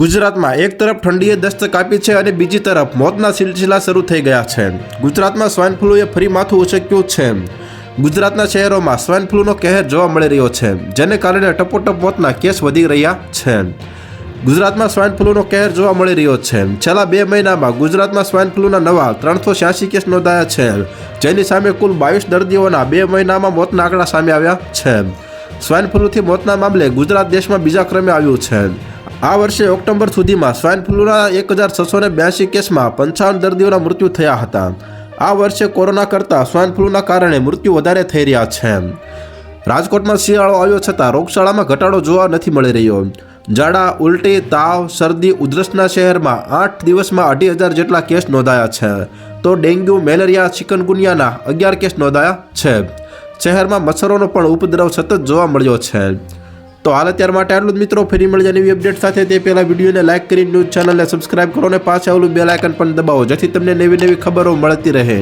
ગુજરાતમાં એક તરફ ઠંડીએ દસ્તક આપી છે અને બીજી તરફ મોતના સિલસિલા શરૂ થઈ ગયા છે. ગુજરાતમાં સ્વાઇન ફ્લૂએ ફરી માથું ઉછક્યું છે. ગુજરાતના શહેરોમાં સ્વાઇન ફ્લૂનો કહેર જોવા મળી રહ્યો છે, જેને કારણે ટપોટપ મોતના કેસ વધી રહ્યા છે. ગુજરાતમાં સ્વાઇન ફ્લૂનો કહેર જોવા મળી રહ્યો છે. છેલ્લા બે મહિનામાં ગુજરાતમાં સ્વાઇન ફ્લૂના નવા ત્રણસો છ્યાસી કેસ નોંધાયા છે, જેની સામે કુલ બાવીસ દર્દીઓના બે મહિનામાં મોતના આંકડા સામે આવ્યા છે. સ્વાઇન ફ્લૂથી મોતના મામલે ગુજરાત દેશમાં બીજા ક્રમે આવ્યું છે. આ વર્ષે ઓક્ટોબર સુધીમાં સ્વાઇન ફ્લૂના એક હજાર છસો ને બ્યાસી કેસમાં પંચાવન દર્દીઓના મૃત્યુ થયા હતા. આ વર્ષે કોરોના કરતાં સ્વાઇન ફ્લૂના કારણે મૃત્યુ વધારે થઈ રહ્યા છે. રાજકોટમાં શિયાળો આવ્યો છતાં રોગશાળામાં ઘટાડો જોવા નથી મળી રહ્યો. ઝાડા, ઉલટી, તાવ, શરદી ઉધરસના શહેરમાં આઠ દિવસમાં અઢી હજાર જેટલા કેસ નોંધાયા છે. તો ડેન્ગ્યુ, મેલેરિયા, ચિકનગુનિયાના અગિયાર કેસ નોંધાયા છે. શહેરમાં મચ્છરોનો પણ ઉપદ્રવ સતત જોવા મળ્યો છે. તો હાલ અત્યાર માટે આટલું જ મિત્રો. ફરી મળી નવી અપડેટ સાથે. તે પહેલાં વિડીયોને લાઇક કરી ન્યૂઝ ચેનલને સબસ્ક્રાઇબ કરો અને પાછા ઓલું બેલ આઇકન પણ દબાવો, જેથી તમને નવી નવી ખબરો મળતી રહે.